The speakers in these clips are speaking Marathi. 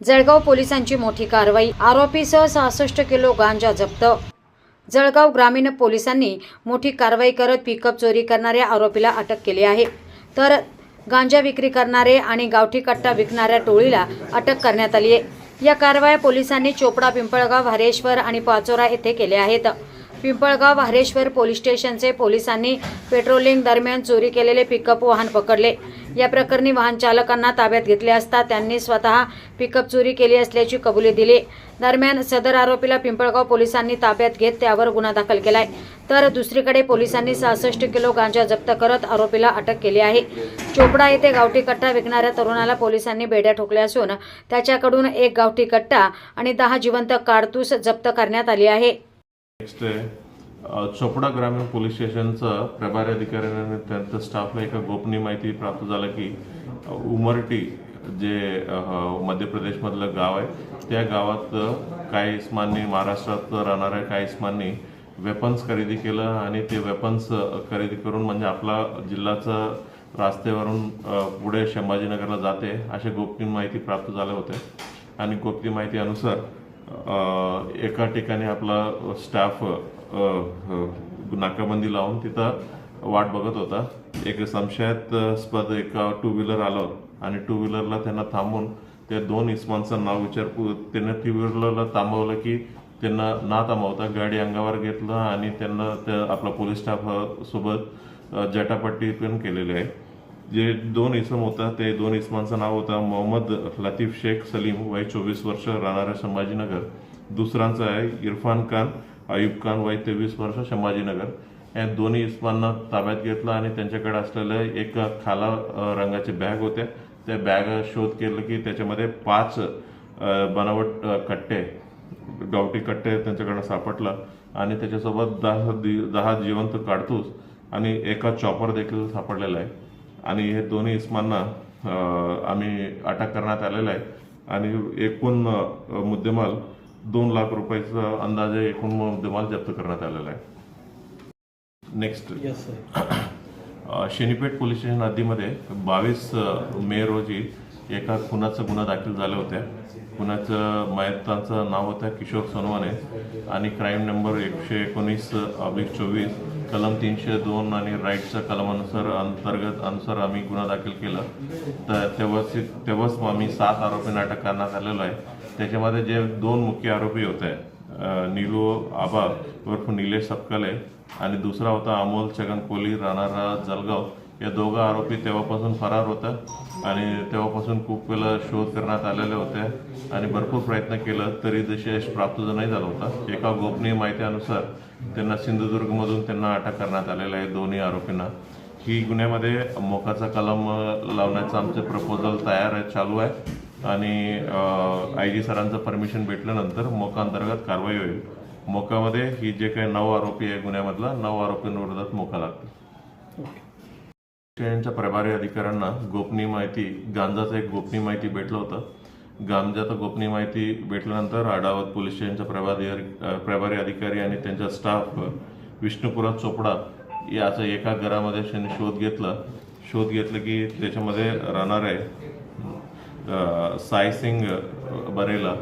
जळगाव पोलिसांची मोठी कारवाई. आरोपीसह सहासष्ट किलो गांजा जप्त. जळगाव ग्रामीण पोलिसांनी मोठी कारवाई करत पिकअप चोरी करणाऱ्या आरोपीला अटक केली आहे. तर गांजा विक्री करणारे आणि गावठी कट्टा विकणाऱ्या टोळीला अटक करण्यात आली आहे. या कारवाया पोलिसांनी चोपडा पिंपळगाव हरेश्वर आणि पाचोरा येथे केल्या आहेत. पिंपळगाव हरेश्वर पोलीस स्टेशनचे पोलिसांनी पेट्रोलिंग दरम्यान चोरी केलेले पिकअप वाहन पकडले. या प्रकरणी वाहन चालकांना ताब्यात घेतले असता त्यांनी स्वतः पिकअप चोरी केली असल्याची कबुली दिली. दरम्यान सदर आरोपीला पिंपळगाव पोलिसांनी ताब्यात घेत त्यावर गुन्हा दाखल केलाय. तर दुसरीकडे पोलिसांनी सहासष्ट किलो गांजा जप्त करत आरोपीला अटक केली आहे. चोपडा येथे गावठी कट्टा विकणाऱ्या तरुणाला पोलिसांनी बेड्या ठोकल्या असून त्याच्याकडून एक गावठी कट्टा आणि दहा जिवंत कारतूस जप्त करण्यात आली आहे. नेक्स्ट आहे चोपडा ग्रामीण पोलीस स्टेशनचं प्रभारी अधिकाऱ्यांनी त्यांच्या स्टाफला एका गोपनीय माहिती प्राप्त झालं की uh, उमरटी जे uh, मध्य प्रदेशमधलं गाव आहे त्या गावात काही इस्मांनी महाराष्ट्रात राहणाऱ्या काही इस्मांनी वेपन्स खरेदी केलं आणि ते वेपन्स uh, खरेदी करून म्हणजे आपला जिल्ह्याचं रस्त्यावरून पुढे संभाजीनगरला जाते असे गोपनीय माहिती प्राप्त झाले होते. आणि गोपनीय माहिती अनुसार एका ठिकाणी आपला स्टाफ नाकाबंदी लावून तिथं वाट बघत होता. एक संशयास्पद एका टू व्हीलर आलं आणि टू व्हीलरला त्यांना थांबून त्या दोन इस्मांचं नाव विचारपूस त्यांना टू व्हीलरला थांबवलं की त्यांना ना थांबवता गाडी अंगावर घेतलं आणि त्यांना त्या आपला पोलीस स्टाफ सोबत जटापट्टी पण केलेली आहे. जे दोन इसम होता ते दोन इसमांचं नाव होतं मोहम्मद लतीफ शेख सलीम वय चोवीस वर्ष राहणाऱ्या संभाजीनगर. दुसऱ्यांचं आहे इरफान खान आयुब खान वय तेवीस वर्ष संभाजीनगर. या दोन्ही इस्मांना ताब्यात घेतलं आणि त्यांच्याकडे असलेलं एक खाला रंगाचे बॅग होते. त्या बॅग शोध केलं की त्याच्यामध्ये पाच बनावट कट्टे गावठी कट्टे त्यांच्याकडनं सापडलं आणि त्याच्यासोबत दहा दि- दहा जिवंत काढतूस आणि एका चॉपर देखील सापडलेला आहे. आणि हे दोन्ही इस्मांना आम्ही अटक करण्यात आलेला आहे. आणि एकूण मुद्देमाल दोन लाख रुपयाचा अंदाजे एकूण मुद्देमाल जप्त करण्यात आलेला आहे. नेक्स्ट शेनीपेठ पोलीस स्टेशन हद्दीमध्ये बावीस मे रोजी एका खुनाचा गुन्हा दाखल झाला होत्या खुनाचं मयतांचं नाव होतं किशोर सोनवाने आणि क्राईम नंबर एकशे एकोणीस अब्लिक चोवीस कलम तीनशे दोन आणि राईटच्या कलमानुसार अंतर्गत अनुसार आम्ही गुन्हा दाखल केला. तर तेव्हाच तेव्हाच आम्ही सात आरोपींना अटक करण्यात आलेलो आहे. त्याच्यामध्ये जे दोन मुख्य आरोपी होते नीलू आबा उर्फ निलेश सपकाले आणि दुसरा होता अमोल छगन कोली राहणारा जलगाव. या दोघं आरोपी तेव्हापासून फरार होता आणि तेव्हापासून खूप वेळा शोध करण्यात आलेले होते आणि भरपूर प्रयत्न केलं तरी जसे यश प्राप्त नाही झाला होता. एका गोपनीय माहितीनुसार त्यांना सिंधुदुर्गमधून त्यांना अटक करण्यात आलेलं आहे दोन्ही आरोपींना. ही गुन्ह्यामध्ये मोकाचा कलम लावण्याचं आमचं प्रपोजल तयार आहे चालू आहे. आणि आय जी सरांचं परमिशन भेटल्यानंतर मोका अंतर्गत कारवाई होईल. मोकामध्ये ही जे काही नऊ आरोपी आहे गुन्ह्यामधला नऊ आरोपींविरोधात मोका लागतो स्टेशनच्या प्रभारी अधिकाऱ्यांना गोपनीय माहिती गांजाचं एक गोपनीय माहिती भेटलं होतं. गांजाचं गोपनीय माहिती भेटल्यानंतर आडावत पोलीस स्टेशनच्या प्रभारी प्रभारी अधिकारी आणि त्यांचा स्टाफ विष्णुपुरा चोपडा याचं एका घरामध्ये त्यांनी शोध घेतला. शोध घेतलं की त्याच्यामध्ये राहणार आहे सायसिंग बरेला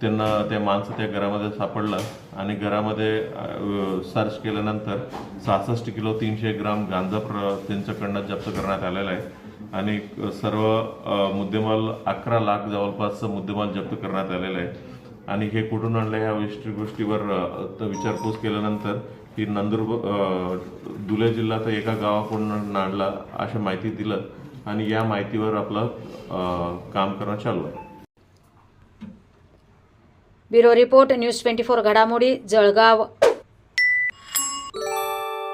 त्यांना ते माणसं त्या घरामध्ये सापडलं आणि घरामध्ये सर्च केल्यानंतर सहासष्ट किलो तीनशे ग्राम गांजा प्र त्यांच्याकडनं जप्त करण्यात आलेला आहे. आणि सर्व मुद्देमाल अकरा लाख जवळपास मुद्देमाल जप्त करण्यात आलेला आहे. आणि हे कुठून आणलं या विशिष्ट गोष्टीवर विचारपूस केल्यानंतर की नंदुरबार धुळे जिल्ह्यात एका गावाकडून आणला अशी माहिती दिलं आणि या माहितीवर आपलं काम करणं चालू आहे. Bureau report news twenty four घडामोडी जळगाव.